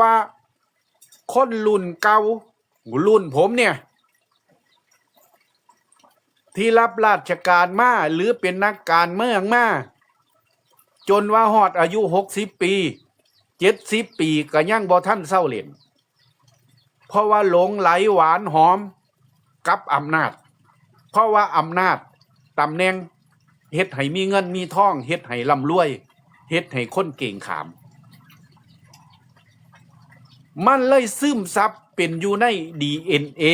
ว่าคนรุ่นเก่ารุ่นผมเนี่ย ที่รับราชการมาหรือเป็นนักการเมืองมาจนว่าฮอดอายุหกสิบปีเจ็ดสิบปีก็ยังบ่ท่านเศร้าเล่นเพราะว่าหลงไหลหวานหอมกับอำนาจ เพราะว่าอำนาจตำแหน่งเฮ็ดให้มีเงินมีทองเฮ็ดให้ร่ำรวยเฮ็ดให้คนเก่งขาม มันเลยซึมซับเป็นอยู่ใน DNA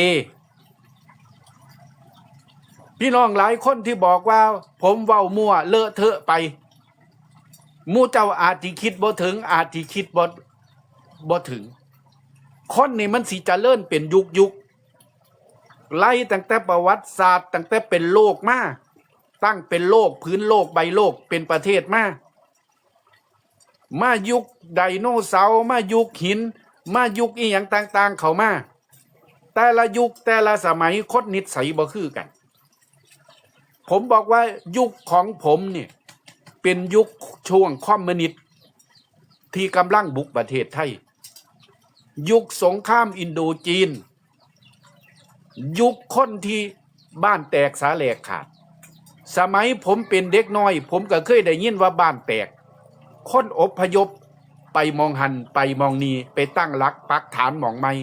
พี่น้องหลายคนที่บอกว่า ผมเว้ามั่วเลอะเทอะไปมู่เจ้าอาจที่คิดบ่ถึง อาจที่คิดบ่บ่ถึง คนนี่มันสิจะเลิ่นเป็นยุคยุคไล่ตั้งแต่ประวัติศาสตร์ตั้งแต่เป็นโลกมาตั้งเป็นโลกพื้นโลกใบโลกเป็นประเทศมามายุคไดโนเสาร์มายุคหิน มายุคอีหยังต่าง ๆ เขามา แต่ละยุคแต่ละสมัยคดนิสัยบ่คือกัน ผมบอกว่ายุคของผมเนี่ยเป็นยุคช่วงคอมมิวนิสต์ที่กำลังบุกประเทศไทย ยุคสงครามอินโดจีน ยุคคนที่บ้านแตกสาแหลกขาด สมัยผมเป็นเด็กน้อย ผมก็เคยได้ยินว่าบ้านแตก คนอพยพ ไปมองหันไปมองนีไปตั้งหลักปักฐานหมองไม่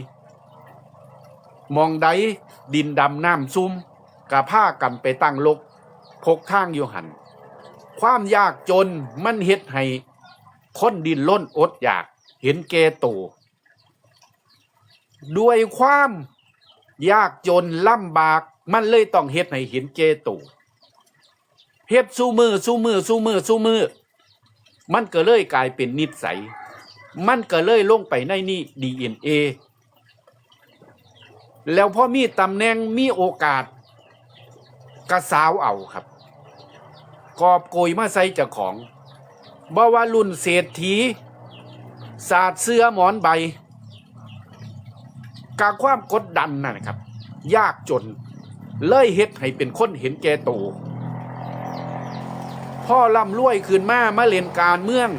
มองใดดินดำน้ำซุ่มกะผ้ากันไปตั้งลกพกทางอยู่หัน ความยากจนมันเฮ็ดให้คนดินล้นอดอยากเห็นแก่ตัวด้วยความยากจนลำบากมันเลยต้องเฮ็ดให้เห็นแก่ตัวเฮ็ดสู้มือสู้มือสู้มือสู้มือ มันก็เลยกลายเป็นนิสัย มันก็เลยลงไปในนี่ DNA แล้วพอมีตำแหน่งมีโอกาสกระสาวเอาครับ กอบโกยมาใส่เจ้าของบ่ว่ารุ่นเศรษฐีศาสตร์เสื้อหมอนใบกาความกดดันนั่นนะครับ ยากจน เลยเฮ็ดให้เป็นคนเห็นแก่ตัวพ่อร่ำรวยคืนมามาเล่นการเมือง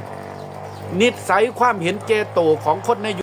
นิสัยความเห็นแก่ตัวของคนใน